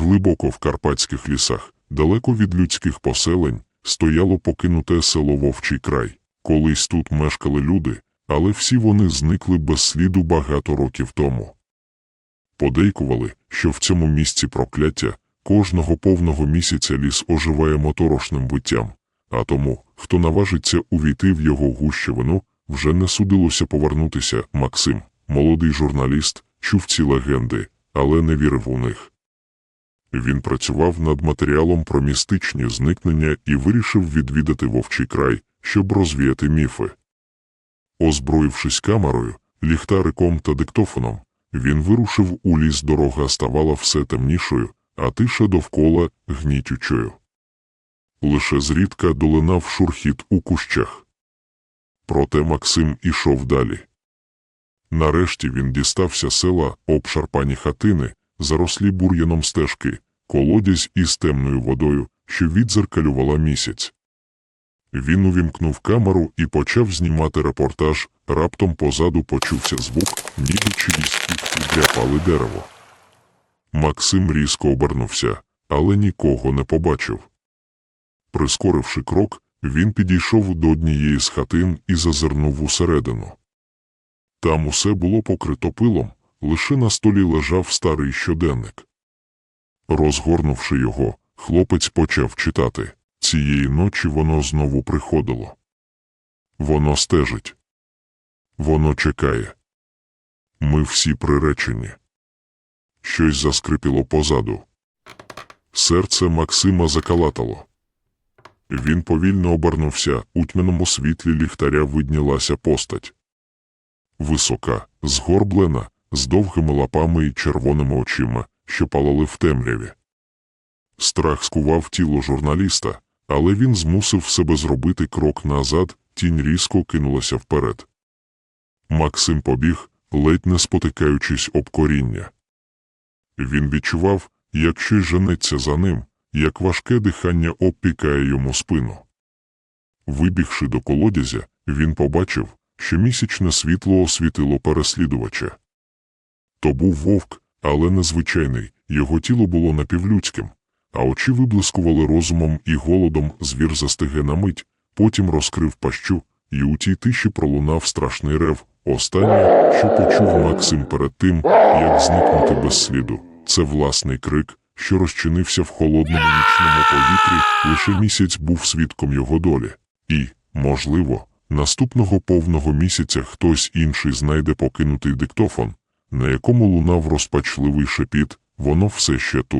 Глибоко в карпатських лісах, далеко від людських поселень, стояло покинуте село Вовчий край. Колись тут мешкали люди, але всі вони зникли без сліду багато років тому. Подейкували, що в цьому місці прокляття кожного повного місяця ліс оживає моторошним виттям, а тому, хто наважиться увійти в його гущевину, вже не судилося повернутися. Максим, молодий журналіст, чув ці легенди, але не вірив у них. Він працював над матеріалом про містичні зникнення і вирішив відвідати вовчий край, щоб розвіяти міфи. Озброївшись камерою, ліхтариком та диктофоном, він вирушив у ліс. Дорога ставала все темнішою, а тиша довкола гнітючою. Лише зрідка долинав шурхіт у кущах. Проте Максим ішов далі. Нарешті він дістався села, обшарпані хатини, зарослі бур'яном стежки, колодязь із темною водою, що відзеркалювала місяць. Він увімкнув камеру і почав знімати репортаж, раптом позаду почувся звук, ніби чиїсь кітки дряпали дерево. Максим різко обернувся, але нікого не побачив. Прискоривши крок, він підійшов до однієї з хатин і зазирнув усередину. Там усе було покрито пилом, лише на столі лежав старий щоденник. Розгорнувши його, хлопець почав читати. Цієї ночі воно знову приходило. Воно стежить. Воно чекає. Ми всі приречені. Щось заскрипіло позаду. Серце Максима закалатало. Він повільно обернувся, у тьмяному світлі ліхтаря виднілася постать. Висока, згорблена, з довгими лапами і червоними очима, що палали в темряві. Страх скував тіло журналіста, але він змусив себе зробити крок назад, тінь різко кинулася вперед. Максим побіг, ледь не спотикаючись об коріння. Він відчував, як щось женеться за ним, як важке дихання обпікає йому спину. Вибігши до колодязя, він побачив, що місячне світло освітило переслідувача. То був вовк, але незвичайний, його тіло було напівлюдським, а очі виблискували розумом і голодом звір застиге на мить, потім розкрив пащу, і у тій тиші пролунав страшний рев. Останнє, що почув Максим перед тим, як зникнути без сліду, це власний крик, що розчинився в холодному нічному повітрі, лише місяць був свідком його долі. І, можливо, наступного повного місяця хтось інший знайде покинутий диктофон, на якому лунав розпачливий шепіт, воно все ще тут.